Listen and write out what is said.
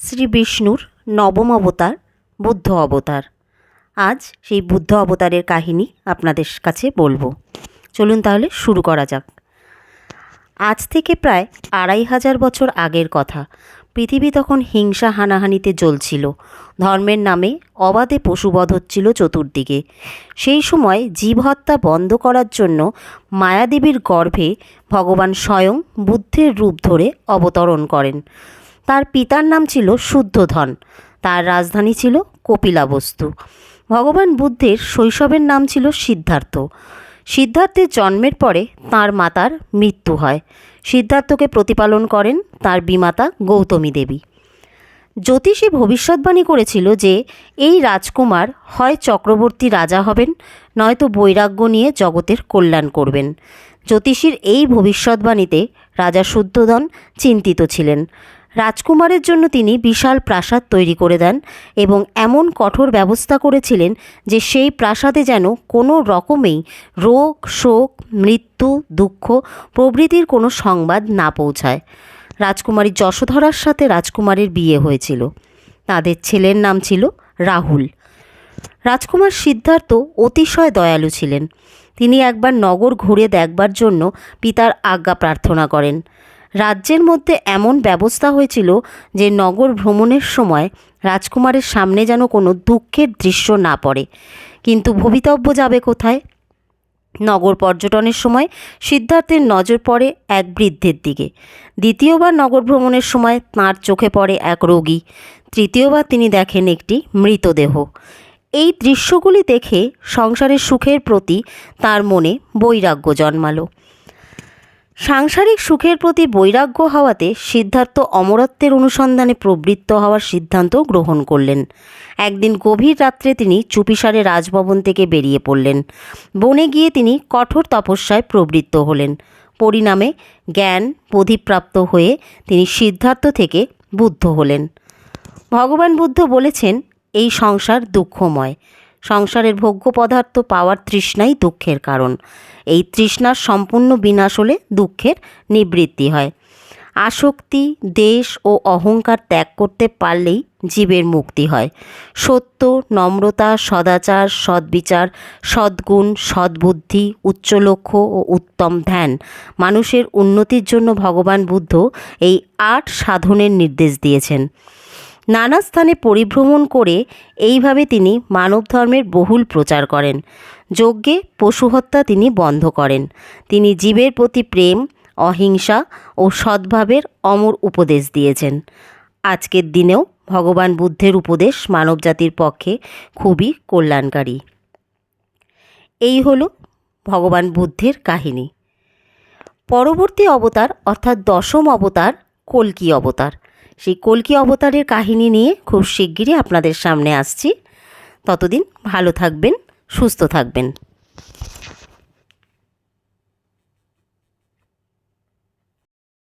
শ্রী বিষ্ণুর নবম অবতার, বুদ্ধ অবতার। আজ সেই বুদ্ধ অবতারের কাহিনী আপনাদের কাছে বলব। চলুন তাহলে শুরু করা যাক। আজ থেকে প্রায় আড়াই হাজার বছর আগের কথা। পৃথিবী তখন হিংসা হানাহানিতে জ্বলছিল। ধর্মের নামে অবাধে পশুবধ হচ্ছিল চতুর্দিকে। সেই সময় জীব হত্যা বন্ধ করার জন্য মায়াদেবীর গর্ভে ভগবান স্বয়ং বুদ্ধের রূপ ধরে অবতরণ করেন। তার পিতার নাম ছিল শুদ্ধধন। তার রাজধানী ছিল কপিলাবস্তু। ভগবান বুদ্ধের শৈশবের নাম ছিল সিদ্ধার্থ। সিদ্ধার্থের জন্মের পরে তাঁর মাতার মৃত্যু হয়। সিদ্ধার্থকে প্রতিপালন করেন তার বিমাতা গৌতমী দেবী। জ্যোতিষী ভবিষ্যৎবাণী করেছিল যে, এই রাজকুমার হয় চক্রবর্তী রাজা হবেন, নয়তো বৈরাগ্য নিয়ে জগতের কল্যাণ করবেন। জ্যোতিষীর এই ভবিষ্যৎবাণীতে রাজা শুদ্ধোধন চিন্তিত ছিলেন। রাজকুমারের জন্য তিনি বিশাল প্রাসাদ তৈরি করে দেন এবং এমন কঠোর ব্যবস্থা করেছিলেন যে সেই প্রাসাদে যেন কোনো রকমেই রোগ, শোক, মৃত্যু, দুঃখ প্রভৃতির কোনো সংবাদ না পৌঁছায়। রাজকুমারী যশোধরার সাথে রাজকুমারের বিয়ে হয়েছিল। তাদের ছেলের নাম ছিল রাহুল। রাজকুমার সিদ্ধার্থ অতিশয় দয়ালু ছিলেন। তিনি একবার নগর ঘুরে দেখবার জন্য পিতার আজ্ঞা প্রার্থনা করেন। রাজ্যের মধ্যে এমন ব্যবস্থা হয়েছিল যে নগর ভ্রমণের সময় রাজকুমারের সামনে যেন কোনো দুঃখের দৃশ্য না পড়ে। কিন্তু ভবিতব্য যাবে কোথায়? নগর পর্যটনের সময় সিদ্ধার্থের নজর পড়ে এক বৃদ্ধের দিকে। দ্বিতীয়বার নগর ভ্রমণের সময় তাঁর চোখে পড়ে এক রোগী। তৃতীয়বার তিনি দেখেন একটি মৃতদেহ। এই দৃশ্যগুলি দেখে সংসারের সুখের প্রতি তার মনে বৈরাগ্য জন্মালো। সাংসারিক সুখের প্রতি বৈরাগ্য হওয়াতে সিদ্ধার্থ অমরত্বের অনুসন্ধানে প্রবৃত্ত হওয়ার সিদ্ধান্ত গ্রহণ করলেন। একদিন গভীর রাত্রে তিনি চুপিসারে রাজভবন থেকে বেরিয়ে পড়লেন। বনে গিয়ে তিনি কঠোর তপস্যায় প্রবৃত্ত হলেন। পরিণামে জ্ঞান বোধিপ্রাপ্ত হয়ে তিনি সিদ্ধার্থ থেকে বুদ্ধ হলেন। ভগবান বুদ্ধ বলেছেন, এই সংসার দুঃখময়। সংসারের ভোগ্য পদার্থ পাওয়ার তৃষ্ণাই দুঃখের কারণ। এই তৃষ্ণার সম্পূর্ণ বিনাশ হলে দুঃখের নিবৃত্তি হয়। আসক্তি, দেশ ও অহংকার ত্যাগ করতে পারলেই জীবের মুক্তি হয়। সত্য, নম্রতা, সদাচার, সদ্বিচার, সদ্গুণ, সদ্বুদ্ধি উচ্চ লক্ষ্য ও উত্তম ধ্যান মানুষের উন্নতির জন্য ভগবান বুদ্ধ এই আট সাধনের নির্দেশ দিয়েছেন। নানা স্থানে পরিভ্রমণ করে এইভাবে তিনি মানব ধর্মের বহুল প্রচার করেন। যজ্ঞে পশু হত্যা তিনি বন্ধ করেন। তিনি জীবের প্রতি প্রেম, অহিংসা ও সদ্ভাবের অমর উপদেশ দিয়েছেন। আজকের দিনেও ভগবান বুদ্ধের উপদেশ মানবজাতির পক্ষে খুবই কল্যাণকারী। এই হলো ভগবান বুদ্ধের কাহিনী। পরবর্তী অবতার অর্থাৎ দশম অবতার কল্কি অবতার। সেই কলকি অবতারের কাহিনী নিয়ে খুব শিগগিরই আপনাদের সামনে আসছি। ততদিন ভালো থাকবেন, সুস্থ থাকবেন।